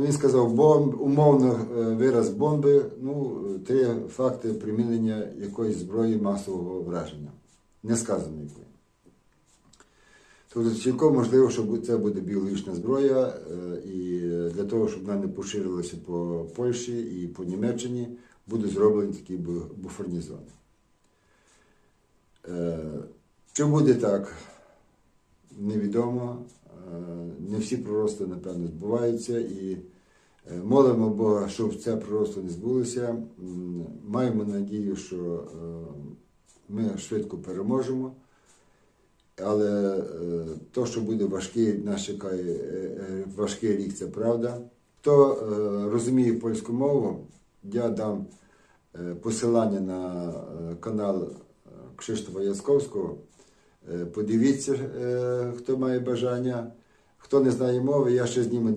Ну, він сказав, бомб, умовно е, вираз бомби, ну, три факти примінення якоїсь зброї масового враження. Не сказано якої. Тобто цілком можливо, що це буде біологічна зброя, е, і для того, щоб вона не поширилася по Польщі і по Німеччині, будуть зроблені такі буферні зони. Е, Чи буде так, невідомо. Не всі пророцтва, напевно, збуваються і е, молимо Бога, щоб це пророцтво не збулося. Маємо надію, що е, ми швидко переможемо. Але е, то, що буде важкий, нас чекає важкий рік, це правда. Хто розуміє польську мову, я дам посилання на канал Кшиштофа Ясковського. Подивіться, хто має бажання. Хто не знає мови, я ще зніму